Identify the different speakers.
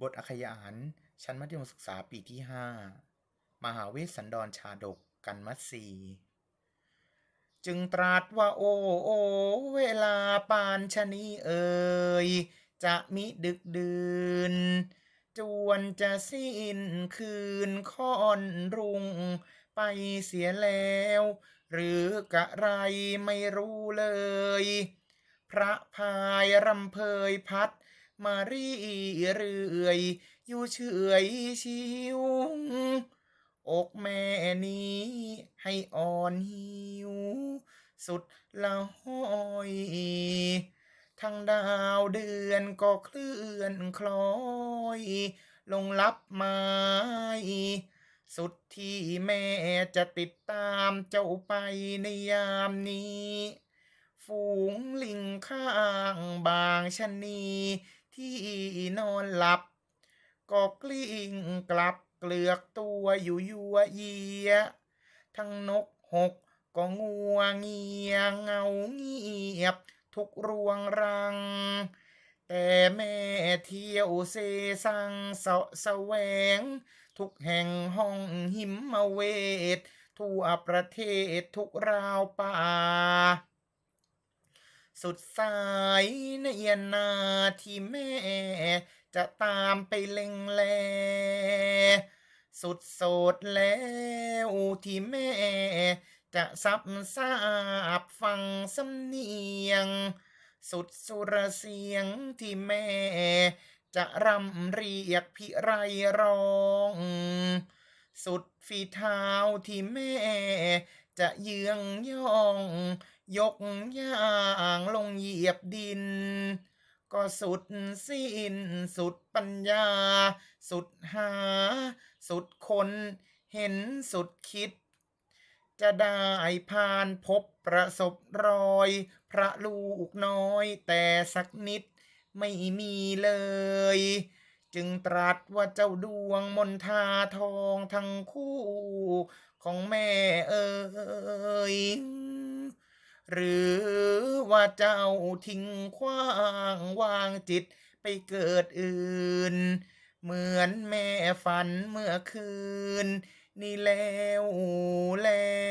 Speaker 1: บทอักขยานชั้นมัธยมศึกษาปีที่ 5 มหาเวสสันดรชาดกกันมัตสีจึงตรัสว่าโอ้โอเวลาปานชะนีเอ่ยจะมิดึกดื่น จวนจะสิ้นคืนค่อนรุ่งไปเสียแล้ว หรือกะไรไม่รู้เลย พระพายรำเพยพัด มารีเรื่อย อยู่เฉยชิว อกแม่นี้ให้อ่อนหิว สุดละห้อยทั้งดาวเดือนก็เคลื่อนคล้อย ลงลับไม้สุดที่แม่จะติดตามเจ้าไปในยามนี้ ฝูงลิงข้างบางชนี ที่นอนหลับ ก็กลิ้งกลับเกลือกตัวอยู่ยัวเยีย ทั้งนกหกก็งัวเงียเงาเงียบ ทุกรวงรัง แต่แม่เที่ยวเซสังเสาะแสวง ทุกแห่งห้องหิมมาเวท ทั่วประเทศทุกราวป่า สุดสายในยนาที่แม่ จะตามไปเล็งแล สุดโสดแล้วที่แม่ จะซับซาบฟังสำเนียง สุดสุรเสียงที่แม่ จะรำเรียกพิไรร้อง สุดฝีเท้าที่แม่ จะเยืองย่อง ยกย่างลงเหยียบดิน ก็สุดสิ้นสุดปัญญา สุดหา สุดคนเห็นสุดคิด จะได้ผ่านพบประสบรอย พระลูกน้อยแต่สักนิดไม่มีเลย จึงตรัสว่าเจ้าดวงมนทาทองทั้งคู่ของแม่เอ่ย หรือว่าเจ้าทิ้งขว้างวางจิตไปเกิดอื่น เหมือนแม่ฝันเมื่อคืน นี่แล้วแล้ว